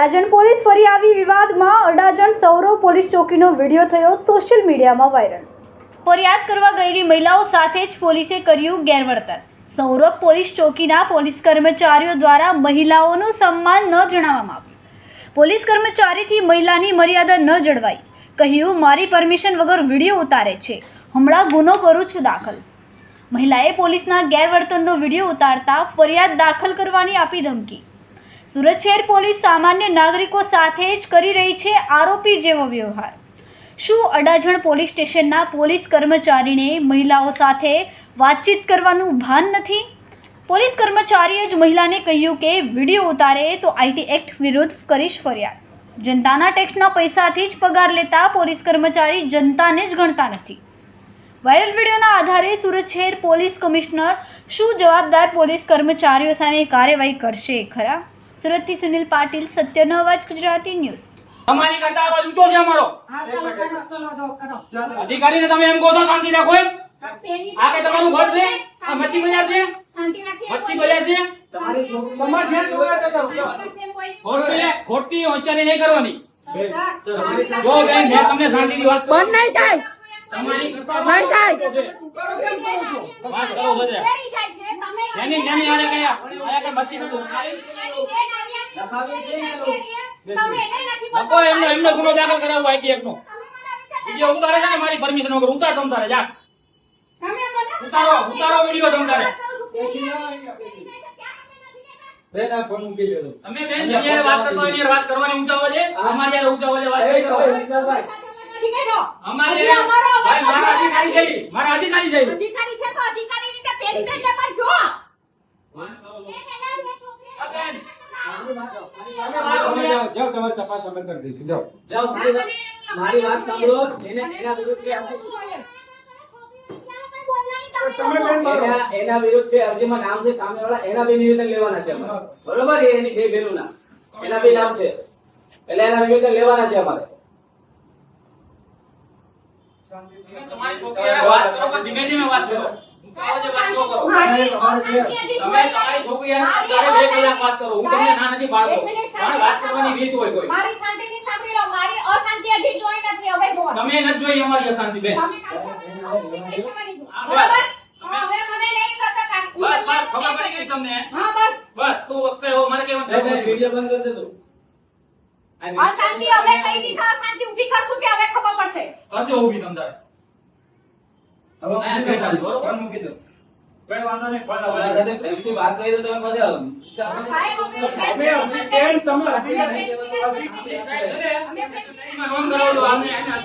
Adajan police ફરી આવી વિવાદમાં અડાજણ સૌરવ પોલીસ ચોકીનો વીડિયો થયો સોશિયલ મીડિયામાં વાયરલ. ફરિયાદ કરવા ગયેલી મહિલાઓ સાથે જ પોલીસે કર્યું ગેરવર્તન. સૌરભ પોલીસ ચોકીના પોલીસ કર્મચારીઓ દ્વારા મહિલાઓનું સન્માન ન જણાવવામાં આવ્યું. પોલીસ કર્મચારીથી મહિલાની મર્યાદા ન જળવાઈ. કહ્યું, મારી પરમિશન વગર વીડિયો ઉતારે છે. હમણાં ગુનો કરું છું દાખલ. મહિલાએ પોલીસના ગેરવર્તનનો વીડિયો ઉતારતા ફરિયાદ દાખલ કરવાની આપી ધમકી. સુરત શહેર પોલીસ સામાન્ય નાગરિકો સાથે જ કરી રહી છે આરોપી જેવો વ્યવહાર. શું અડાજણ પોલીસ સ્ટેશનના પોલીસ કર્મચારીને મહિલાઓ સાથે વાતચીત કરવાનું ભાન નથી? પોલીસ કર્મચારીએ જ મહિલાને કહ્યું કે વીડિયો ઉતારે તો આઈટી એક્ટ વિરુદ્ધ કરીશ ફરિયાદ. જનતાના ટેક્સના પૈસાથી જ પગાર લેતા પોલીસ કર્મચારી જનતાને જ ગણતા નથી. વાયરલ વિડીયોના આધારે સુરત શહેર પોલીસ કમિશનર શું જવાબદાર પોલીસ કર્મચારીઓ સામે કાર્યવાહી કરશે ખરા? સુરતથી સુનિલ પાટીલ સત્યનો અવાજ ગુજરાતી ન્યૂઝ. અમારી કરતા અવાજ ઊંચો છે અમારો. હા ચાલો કરો ચલો દો કરો. અધિકારીને તમે એમ કહો છો શાંતિ રાખો એમ? આ કે તમારું ઘર છે? આ મચ્છી બજાર છે? મચ્છી બજાર છે? ખોટી ખોટી હોશિયારી નહીં કરવાની. જો બેન મેં તમને શાંતિથી વાત બંધ નહીં થાય. તમારી કરતા બંધ થાય. વાત કરો બધે. જેની નાની આરે કયા આયા કે મચ્છી બધું. લખો એમનો એમનો ગુનો દાખલ કરાવવો આઈટી એક્ટ નો વિડિયો ઉતારે છે ને મારી પરમિશન વગર? ઉતાર તમ તારે જા ઉતારો ઉતારો વિડિયો તમ તારે બેન આ ફોન મૂકી દેજો તમે બેન હારે વાત કરતો હોય એની વાત કરવાની ઊંચાવો છે. અમારી હારે ઊંચાવો છે વાત કરો અમારી અમારો મારા અધિકારી છે મારા અધિકારી છે અધિકારી છે તો અધિકારી રીતે પેરી કરીને તમે જાઓ જાઓ તમારી તપાસ અમે કરી દઈશું. જાઓ. જાઓ મારી વાત સાંભળો. એને એના વિરુદ્ધ એના એના વિરુદ્ધ અરજીમાં નામ છે સામેવાળા. એના બે નિવેદન લેવાના છે અમારે. બરોબર? એ એની બે ના એના બે નામ છે. એટલે એના નિવેદન લેવાના છે અમારે. તમારી છોકરી વાત કરો ધીમે ધીમે વાત કરો. ઊંચા અવાજે વાત ન કરો તમે તમારી છોકરી હારે તારે બે કલાક વાત કરો હું તમને ના નથી પાડતો એક મિનિટ પણ વાત કરવાની રીત હોય કોઈ મારી શાંતિથી સાંભળી લો મારી અશાંતિ હજી જોઈ નથી હવે જોવો તમે નથી જોઈ અમારી અશાંતિ બેન તમે કાઢો. નહીં થવાની જો. હા, બરાબર? બસ. હા, હવે મને નહીં કરતા કાઢ. હું બસ બસ અહીંયા ખબર પડી ગઈ તમને હા બસ બસ તું વખતે હો મારે કેવું બે બે વિડીયો બંધ કરી દે તું આ અશાંતિ હવે કઈ રીતે અશાંતિ ઊભી કરશું કે હવે ખબર પડશે કરજો ઊભી તમ કઈ વાંધો નહીં ફોન તમારા સાથે પ્રેમથી વાત કરી તો તમે પછી તમે અમે-